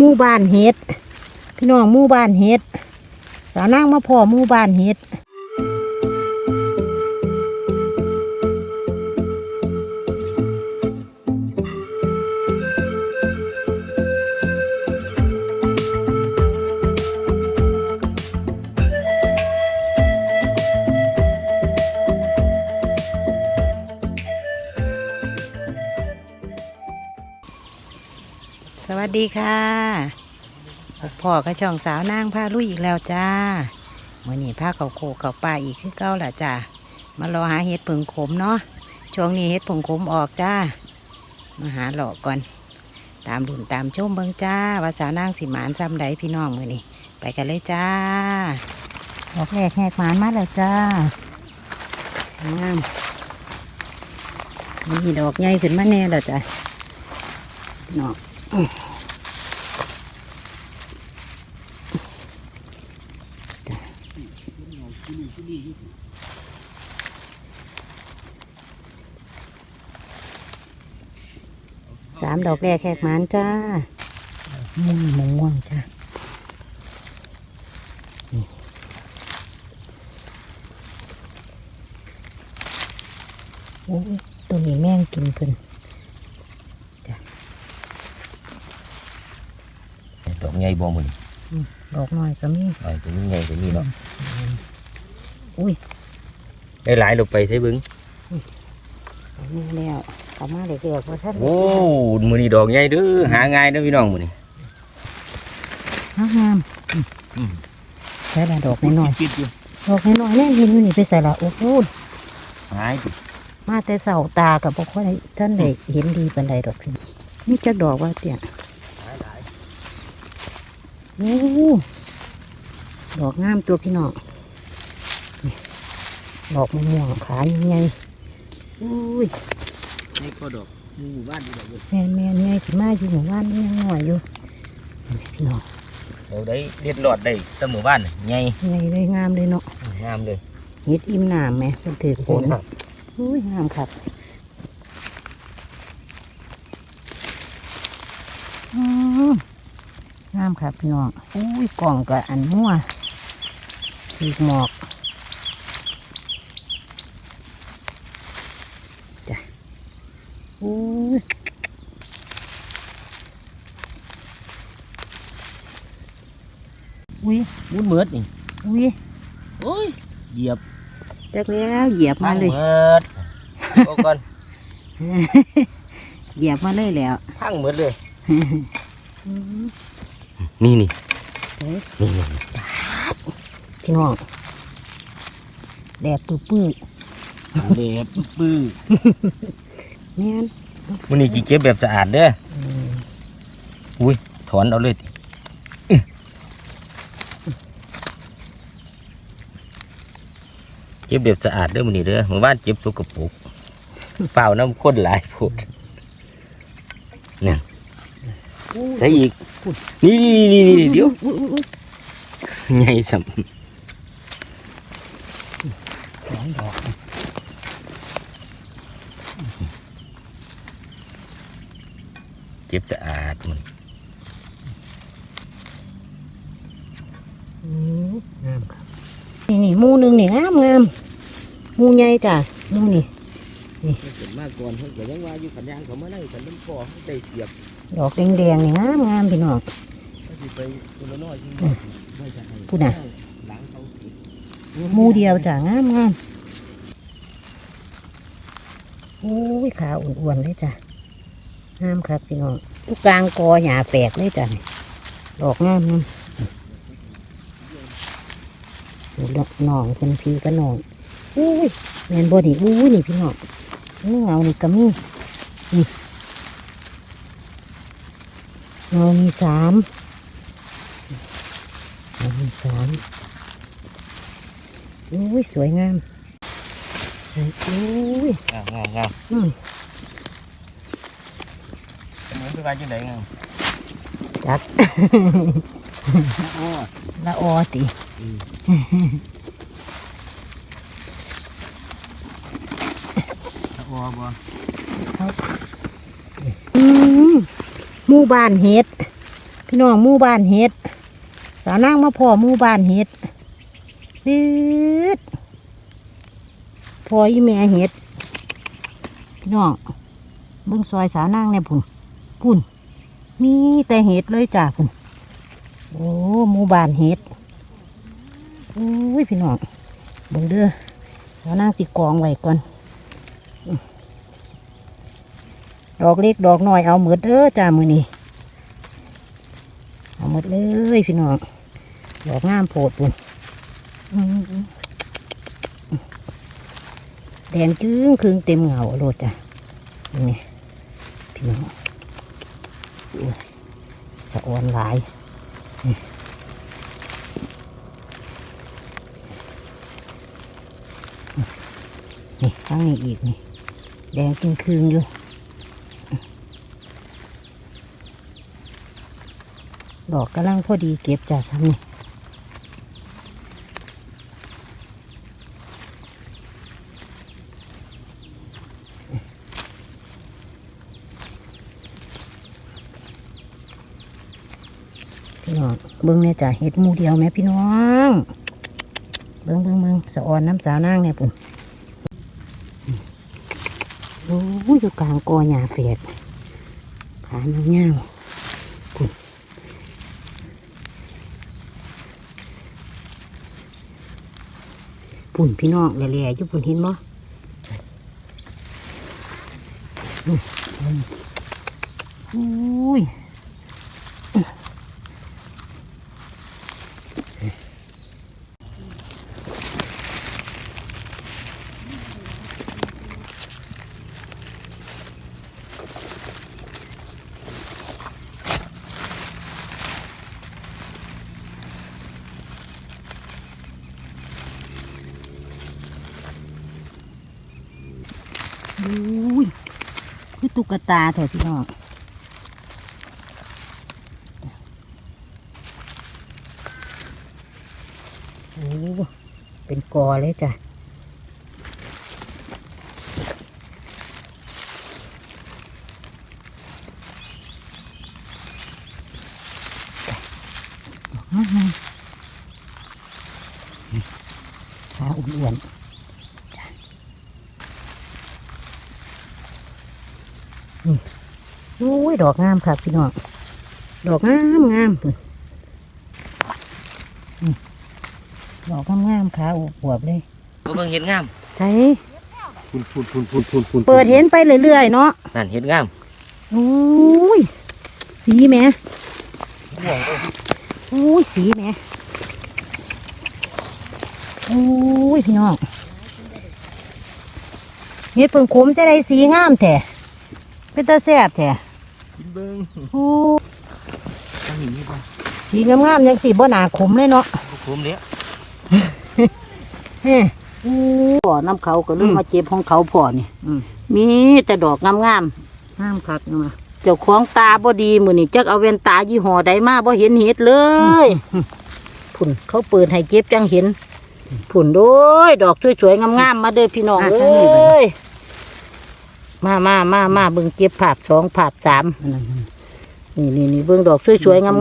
มู่บ้านเฮ็ด พี่น้องมู่บ้านเฮ็ด สาวนางมาพ่อมู่บ้านเฮ็ด ดีค่ะพ่อกับช่องสาวนางพาลุยอีกแล้วจ้าเมื่อนี้พาเขาโคเขาป่าอีกคือเก้าล่ะจ้ามารอหาเห็ดผึ่งขมเนาะช่วงนี้เห็ดผึ่งขมออกจ้า มาหาหลอกก่อน ตามดุนตามชมเบิงจ้าว่าสาวนางสิหมานซ้ำใดพี่น้องมื่อนี้ไปกันเลยจ้าดอกแรกแหกหมานมาแล้วจ้างามนี่ดอกใหญ่ขึ้นมาแน่แล้วจ้ะ พี่น้องสามดอกแรกแขกหมานจ้าม่วงม่วงจ้านี่โอ้ยตัวนี้แม่งกินเพิ่นดอกใหญ่บ่มึงอืมดอกน้อยก็มีไอ้ตัวนี้ใหญ่ตัวนี้เนาะ อุ้ยได้หลายลงไปใช่บึ้งนี่แล้วเขามาเด็กๆว่าท่านโอ้มือนี้ดอกใหญ่เด้อหาง่ายเด้อพี่น้องมือนี้ห้างามอืมใช่ละดอกน้อยคิดอยู่ๆดอกน้อยๆแม่งเห็นอยู่นี่ไปใส่ละโอ้โหหายดิมาแต่เสาตากับพวกคนท่านได้เห็นดีปันใดดอกพี่นี่จักดอกว่าเตี่ยหายหลายโอ้ดอกงามตัวพี่น้องนี่ ดอกมะม่วงขาใหญ่ๆอุ้ยนี่ก็ดอกหมู่บ้านดีดอกเว้ยแม่นแม่นใหญ่ขึ้นมาอยู่หมู่บ้านนี่ยังน้อยอยู่นี่พี่น้องเราได้เด็ดหลอดได้แตั้หมู่บ้านน่ะใหญ่ใหญ่เลยงามเลยเนาะงามเลยเฮ็ดอิ่มน้ำไหมมันถือฝนอุ้ยงามครับอืมงามครับพี่น้องอุ้ยกล่องกับอันมั่วถือหมอกจ้ะ อุ้ยอุ้ยมุนเมิดนี่อุ้ยโอ้ยเหยียบจักแล้วเหยียบมาเลยพังเมิดเอาก่อนเหยียบมาเลยแล้วพังเมิดเลยนี่นี่เฮ้ยนี่นี่พี่น้องแดดปื้อปื้อเด็บปื้อ แม่นวันนี้จีเก็บแบบสะอาดเด้ออืมอุ้ยถอนเอาเลยติเก็บแบบสะอาดเด้อมื้อนี้เด้อหมู่บ้านเก็บสกปรกเปล่าน้ำข้นหลายโพดเนี่ยใส่อีกนี่นี่นี่นี่เดี๋ยวอุ๊อุ๊อุ๊ยใหญ่สัมสองดอก เก็บสะอาดมันอืมงามครับนี่นี่หมูหนึ่งนี่งามงามหมูใหญ่จ้ะหมูนี่เกิดมาก่อนเพิ่นก็ยังว่าอยู่ขันยางเขามาได้กันน้ำปอได้เสียบดอกแดงๆนี่งามงามพี่น้องก็สิไปคนละน้อยที่อืมไม่จะให้พูดน่ะหลังเขาสิหมูเดียวจ้ะงามงามโอ้ยขาอ้วนๆเลยจ้ะ งามครับพี่น้องทุกกลางกอหญ้าแปลกเลยจ้ะนี่ดอกงามงามนี่ดอกน้องเป็นพี่กับน้องอุ้ยแมนบอดี้อุ้ยนี่พี่น้องนี่เงานี่ก็มีนี่เงามีสามเงามีสามอุ้ยสวยงามอุ้ยงามงาม งามอืมเหมือนเป็นการจังไดงามจัดอ๋อละออติอ๋อบ่อืมหมู่บ้านเฮ็ดพพี่น้องหมู่บ้านเฮ็ด สาวนางมาพ่อหมู่บ้านเฮ็ดปืดพ่ออีแม่เฮ็ด พี่น้องเบิ่งซอยสาวนางเนี่ยพุ่น พุ่น มีแต่เห็ดเลยจ้าพุ่น โอ้หมู่บ้านเห็ดโอ้ยพี่น้องเบิ่งเด้อสาวนางสิกองไว้ก่อน ดอกเล็กดอกน้อยเอาหมดเด้อจ้ามือนี้เอาหมดเลยพี่น้อง ดอกงามโพดพุ่นแดงจึ้งครึ่งเต็มเหงาโลดจ้ะนี่พี่น้อง สะออนหลายนี่ข้างนี้อีกนี่ แดงจึงคืนอยู่ดอกกำลังพอดีเก็บจ่าซ้ำนี่ เบิ้งเนี่ยจ้ะเห็ดมูเดียวแม่พี่น้อง เบิ้งเบิ้งเบิ้งสะออนน้ำสาวนางเนี่ยปุ่นโอ้ยอยู่กลางกอหญ้าเฟียดขาเงาๆปุ่นปุ่นพี่น้องแหล่ๆอยู่ปุ่นเห็นบ่อืมอืมอุ้ยอุ้ยคือ ตุ๊กตาเถอะพี่น้องโอ้เป็นกอเลยจ้ะอื้อหือขาอ้วนๆ โอ้ย ดอกงามค่ะพี่น้องดอกงามงามพุ่นอืมดอกงามงามขาอวบๆเลยก็เบิ่งเห็ดงามใช่พุ่นพุ่นพุ่นพุ่นพุ่นพุ่นเปิดเห็นไปเรื่อยๆเนาะนั่นเห็ดงามโอ้ยสีแหม่โอ้ยสีแหม่โอ้ยพี่น้องเห็ดเพิ่งขมจะได้สีงามแท้เป็นตาแซ่บแท้ กินเบิ่งโอ้ตั้งหินนี่ป่ะสีงามๆยังสีบ่หนาขมเลยเนาะคุ้มเด้อเฮ้พ่อน้ำเขาก็เลยอืมมาเจ็บของเขาพ่อนี่อืมมีแต่ดอกงามงามคักเนาะๆเจ้าของตาบ่ดีมื้อนี่จักเอาแว่นตายี่ห้อใดมาบ่เห็นเห็ดเลยผุ่นเขาเปิดให้เจ็บจังเห็นผุ่นโดยดอกสวยๆงามๆมาเด้อพี่น้องเอ้ย มามามามาเบิ่งเก็บภาพสองภาพสามอันนั้นนี่นี่นี่เบิ่งดอกสวยๆงา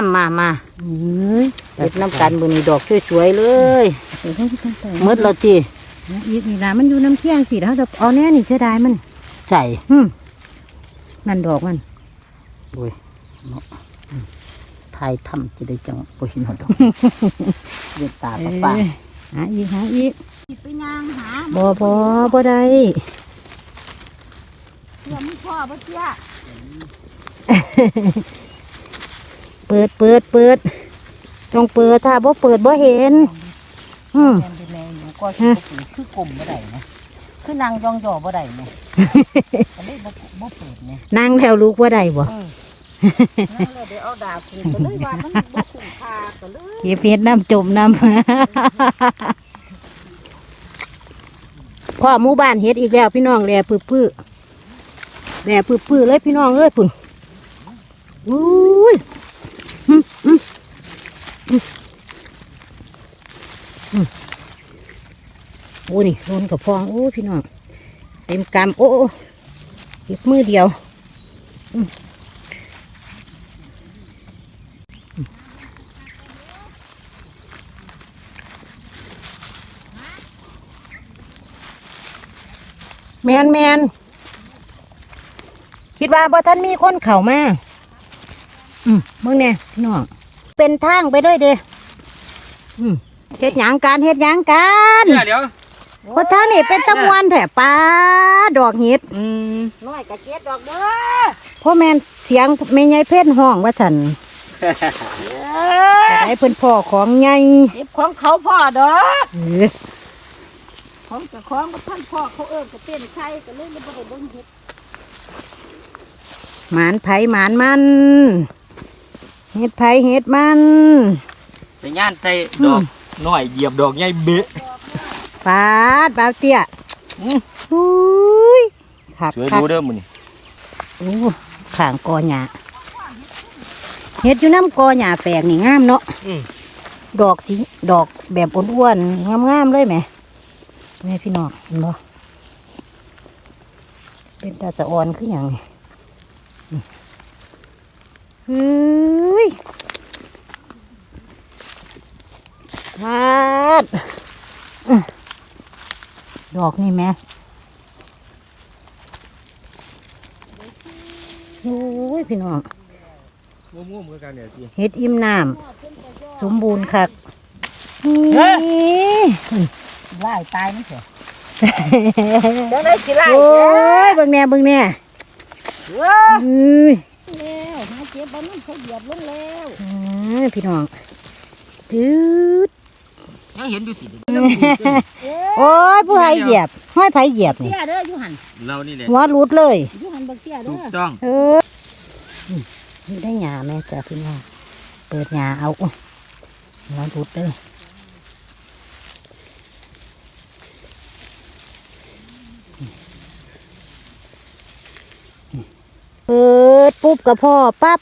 มๆมามาเอ้ยเก็บน้ำกันมื้อนี้ดอกสวยๆเลยเดี๋ยวให้พี่ตั้งแต่หมดแล้วจีอีกนี่ล่ะมันอยู่น้ำเที่ยงสิแล้วจะเอาแน่นี่เสียดายมันใส่หึมนั่นดอกมันโอ้ยเนาะทายทำจะได้จังบ่เห็นหอดดอกเวียนตาป้าป้าเอ้ยหาอีกหาอีกไปย่างหาบ่บ่บ่ได้ เพื่อมีพ่อบ่เจ้าเปิดเปิดเปิดต้องเปิดถ้าบ่เปิดบ่เห็น อืมแม่นเป็นแม่หนูก็สิบ่เปิดคือกลมบ่ได้นะคือนางยองยอบ่ได้นะก็เลยบ่บ่เปิดนะนั่งแล้วลูกว่าได้บ่นั่นแหละเดี๋ยวเอาดาบขึ้นก็เลยว่ามันบ่คุ้มค่าก็เลย เก็บเห็ดน้ำจมน้ำ พ่อหมู่บ้านเฮ็ดอีกแล้วพี่น้องแหล่ปื้อๆ แหล่ปื้อๆเลยพี่น้องเอ้ยพุ่นอุ้ยอืมอืมอืมอืมโอ้นี่โดนกับพองโอ้พี่น้องเต็มกำโอ้โอ้เก็บมือเดียวแมนแมน คิดว่าบ่ท่านมีคนเข้ามาอืมเบิ่งเนี่ยพี่น้องเป็นทางไปด้วยเด้อืมเฮ็ดหยังการเฮ็ดหยังการเดี๋ยวเพราะทางนี่เป็นตะมวนแถบปลาดอกเห็ดอืมน้อยกะเจ็ดดอกเด้อพ่อแม่นเสียงแม่ใหญ่เพ่นห้องว่าฉันจะได้เพิ่นพ่อของใหญ่เก็บของเขาพ่อดอกเออของเจ้าของกับท่านพ่อเขาเอิ้นก็เต้นไทยก็เลยบ่ได้เบิ่งเฮ็ด หมานไผหมานมันเฮ็ดไผเฮ็ดมันไปย่านใส่ดอกน้อยเหยียบดอกใหญ่เบะปาดบาวเตี้ยอืมอุ้ยขักช่วยขักดูเด้อมื้อนี้โอ้ข้างกอหญ้าเฮ็ดอยู่น้ำกอหญ้าแปลกนี่งามเนาะอืมดอกสีดอกแบบอ้วนๆงามๆเลยแหมแม่พี่น้องเห็นบ่เป็นตาสะออนคืออย่างนี้อืม เฮ้ยพาดอื้อดอกนี่แหม่โอ้ยพี่น้องง่วงๆเหมือนกันเนี่ยสิเฮ็ดอิ่มน้ำสมบูรณ์คักนี่ไล่ตายนี่เถอะจังได๋สิไล่โอ้ยเบิ่งแน่เบิ่งแน่เว้ยเอ้ยแล้วหา เจ็บบ่นั่นเขาเหยียบลงแล้วเอ้ยพี่น้องตืดยังเห็นอยู่สิโอ้ยผู้ใดเหยียบห้อยไผเหยียบนี่เตี้ยเด้ออยู่หั่นเรานี่แหละหัวรุดเลยอยู่หั่นบักเตี้ยเด้ถูอกต้องเอออืมนี่ได้หยาแม่จ้ะพี่น้องเปิดหยาเอาอุ๊ยหัวรุดเลยเปิด ปุ๊บกับพ่อปั๊บ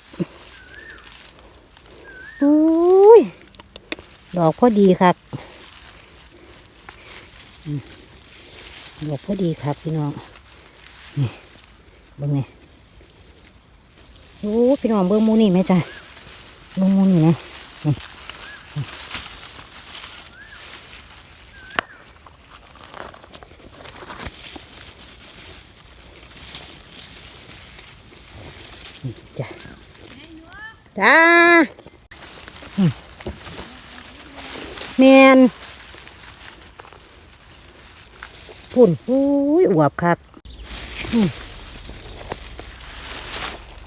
อุ้ยดอกพอดีครับดอกพอดีครับพี่น้องนี่เบิ่งนี่โอ้พี่น้องเบิ่งมูนี่ไหมจ้ะเบิ่งมูนี่นะนี่ จ้าแมนพุ่นอุ้ยอวบคัก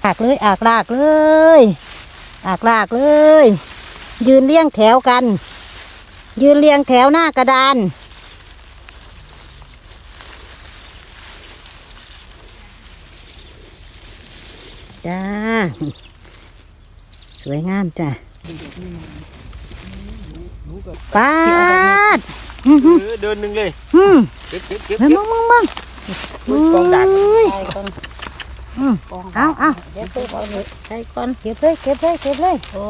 อากเลยอากลากเลยอากลากเลย ยืนเลี้ยงแถวกัน ยืนเรียงแถวหน้ากระดานจ้า สวยงามจ้ะปาดอืมเออเดินหนึงเลยอืมเก็บเก็บเก็บเฮ้ยเก็มึบงมึงมึงอุ้ยกองดักเอ้ยใส่ก่อนอืมกองเอาเอาเดี๋ยวเก็บเอาเลยใส่ก่อนเก็บเลยเก็บเลยเก็บเลยโอ้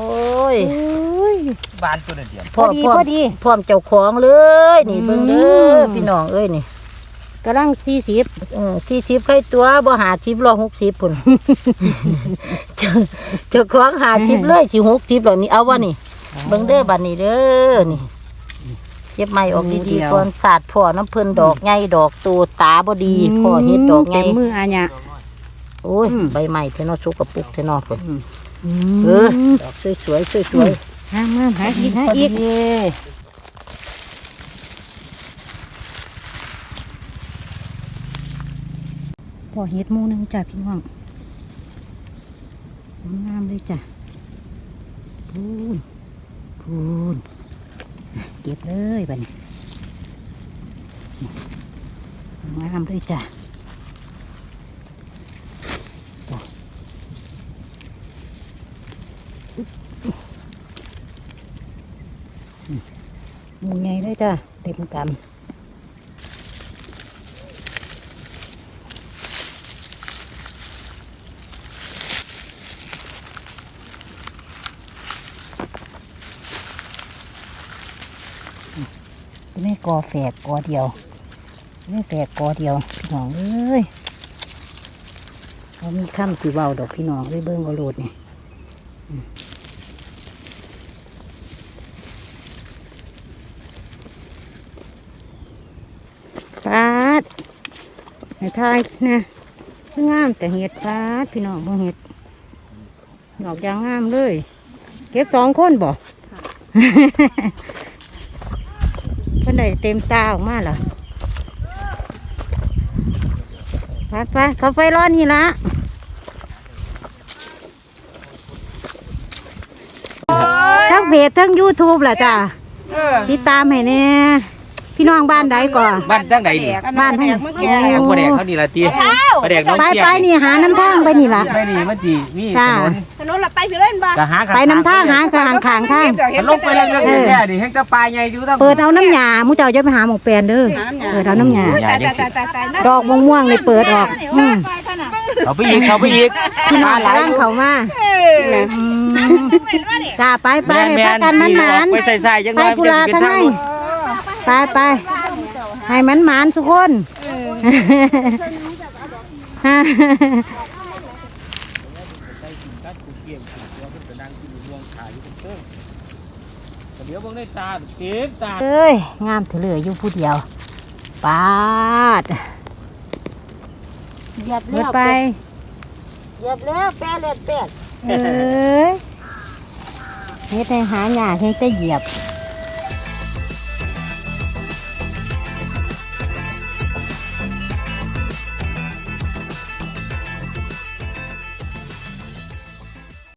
ยอุ้ยบานตัวนั่นเดียวพอดีพร้อมพอดีพร้อมเจ้าของเลย นี่อืมเบิ่งเด้อพี่น้องเอ้ยนี่ กำลังสี่สิบเออที่ทิพย์ใครตัวบ่หาทิพย์รอหกทิพย์พุ่นเจ้าเจ้าของหาทิพย์เลยสิหกทิพย์เหล่านี้เอาวะนี่เบิ่งเด้อบัดนี้เด้อนี่เก็บไม้ออกดีๆก่อนสาดพ่อน้ำเพิ่นดอกใหญ่ดอกโตตาบ่ดีพ่อเฮ็ดดอกใหญ่เต็มมืออาญะโอ้ยอืมใบไม้เทนอสุกกระปุกเทนอพุ่นอืเออมดอกสวยๆสวยงามงามหาๆอีกหาอีก พอเฮ็ดมูหนึงจ้ะพี่น้องงามเลยจ้ะพูนพูนเก็บเลยบัดนี้งามเลยจ้ะจ้ะมูใหญ่เลยจ้ะเต็มกำ ไม่กอแฝกกอเดียว ไม่แฝกกอเดียว พี่น้องเอ้ยเขามีข้ามสีเบาดอกพี่น้องได้เบิ้งกระโดดนี่ปาดในท้ายนะงามแต่เห็ดปาดพี่น้องบ่เห็ดดอกยางงามเลย เก็บสองคนบอก นได้เต็มตาออกมาเหรอไปไปเขาไฟร้อนนี่ละทั้งเพจทั้งยูทูบแหละจ้ะเออติดตามให้แน่ พี่น้องบ้านใดก่อน บ้านตั้งไหนนี่บ้านทั้งเมื่อแดกี้งประแดกเขานี่ละตีประแดกน้องไปเชียไปนี่หาน้ำทางไปนี่ล่ะ ไปนี่มันจีนี่ถจ้า นนถนนละไปพี่เล่นบ้าจะหาไปน้ำทางหากางขางทางมันลงไปเรื่องๆแน่ดิเฮงจะปลายใหญ่อยู่ตั้งเปิดเอาน้ำยาหมูเจ้าจะไปหาหมกแปลนเด้อเปิดเอาน้ำยาตายตายตายตายตายดอกม่วงๆเลยเปิดออกอืมเขาไปอีกเขาไปอีกพี่น้องหลายกำลังเข้ามาอืมจ้าไปไปแมนให้แมพักนกันมันหมานไปใส่ใส่ๆจังไปเลยกุจะลาเป็นทั้งทางให้รถ ไปไปให้มันหมานทุกคนฮะเดี๋ยวเบิ่งในตาเก็บตาเอ้ย งามเถลืออยู่ผู้เดียวปาดเหยียบเบิแล้ดวไปเหยียบแล้วแปดเล็ดแปดเอ้ยเฮ็ดให้หาหยาเฮ็ดแต่เหยียบเ